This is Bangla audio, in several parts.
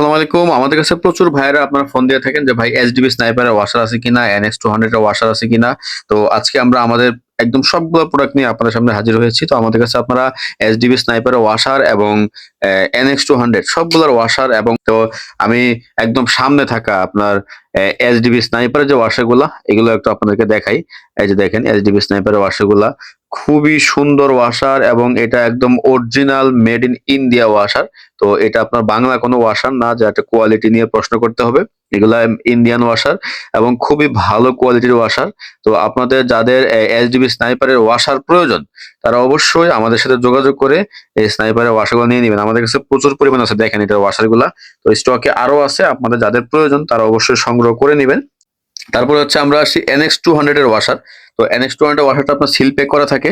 আসসালামু আলাইকুম। আমাদের কাছে প্রচুর ভাইয়েরা আপনারা ফোন দিয়ে থাকেন যে, ভাই এইচডিবি স্নাইপারের ওয়াশার আছে কিনা? এনএক্স টু হান্ড্রেডের ওয়াশার আছে কিনা? তো আজকে আমরা আমাদের একদম সবগুলো প্রোডাক্ট নিয়ে আপনাদের সামনে হাজির হয়েছি। তো আমাদের কাছে আপনারা এইচডিবি স্নাইপারের ওয়াশার এবং এনএক্স টু হান্ড্রেড সবগুলোর ওয়াশার এবং, তো আমি একদম সামনে থাকা আপনার এইচডিবি স্নাইপারের যে ওয়াশারগুলো এগুলো একটু আপনাদেরকে দেখাই। এই যে দেখেন এইচডিবি স্নাইপারের ওয়াশারগুলা খুবই সুন্দর ওয়াশার এবং এটা একদম original made in India washer তো এটা আপনার বাংলা কোনো ওয়াশার না, যে একটা কোয়ালিটি নিয়ে প্রশ্ন করতে হবে। এগুলা ইন্ডিয়ান ওয়াশার এবং খুবই ভালো কোয়ালিটির ওয়াশার তো আপনাদের যাদের এইচডিবি স্নাইপারের ওয়াশার প্রয়োজন, তারা অবশ্যই আমাদের সাথে যোগাযোগ করে এই স্নাইপারের ওয়াশারগুলো নিয়ে নেবেন। আমাদের কাছে প্রচুর পরিমাণ আছে, দেখেন এটার ওয়াশারগুলা তো স্টকে আরও আছে, আপনাদের যাদের প্রয়োজন, তারা অবশ্যই সংগ্রহ করে নেবেন। তারপরে হচ্ছে আমরা আসি এনএক্স টু হান্ড্রেড এর ওয়াশার তো এনএক্স টু হান্ড্রেড ওয়াশারটা আপনার সিল প্যাক করা থাকে।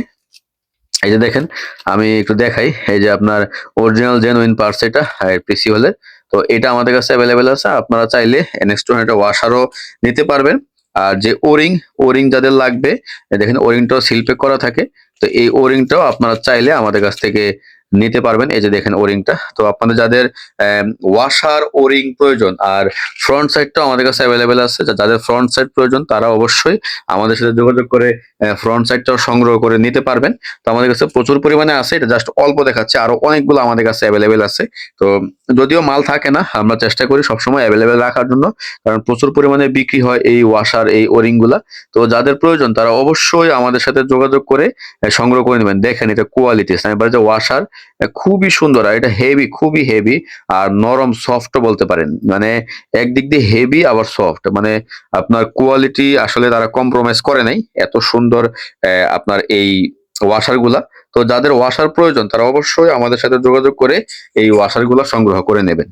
এই যে দেখেন, আমি একটু দেখাই। এই যে আপনার অরিজিনাল জেনুইন পার্টস এটা পিসি হলে। তো এটা আমাদের কাছে অ্যাভেলেবেল আছে। আপনারা চাইলে এনএক্স টু হান্ড্রেড ওয়াশারও নিতে পারবেন। আর যে ওরিং ওরিং যাদের লাগবে দেখেন ওরিংটাও সিল প্যাক করা থাকে। তো এই ওরিংটাও আপনারা চাইলে আমাদের কাছ থেকে নিতে পারবেন। এই যে দেখেন ওরিংটা তো আপনাদের যাদের ওয়াশার ওরিং প্রয়োজন, আর ফ্রন্ট সাইডটাও আমাদের কাছে অ্যাভেলেবেল আছে যাদের ফ্রন্ট সাইড প্রয়োজন, তারা অবশ্যই আমাদের সাথে যোগাযোগ করে ফ্রন্ট সাইডটাও সংগ্রহ করে নিতে পারবেন। তো আমাদের কাছে প্রচুর পরিমাণে আছে, এটা জাস্ট অল্প দেখাচ্ছে, আরও অনেকগুলো আমাদের কাছে অ্যাভেলেবেল আছে। তো যদিও মাল থাকে না, আমরা চেষ্টা করি সবসময় অ্যাভেলেবেল রাখার জন্য, কারণ প্রচুর পরিমাণে বিক্রি হয় এই ওয়াশার এই ওরিংগুলা তো যাদের প্রয়োজন, তারা অবশ্যই আমাদের সাথে যোগাযোগ করে সংগ্রহ করে নেবেন। দেখেন এটা কোয়ালিটি স্নাইপার যে ওয়াশার খুবই সুন্দর, আর এটা হেভি খুবই হেভি আর নরম সফট বলতে পারেন। মানে একদিক দিয়ে হেভি আবার সফট মানে আপনার কোয়ালিটি আসলে তারা কম্প্রোমাইজ করে নাই, এত সুন্দর আপনার এই ওয়াশারগুলা তো যাদের ওয়াশার প্রয়োজন, তারা অবশ্যই আমাদের সাথে যোগাযোগ করে এই ওয়াশারগুলা সংগ্রহ করে নেবেন।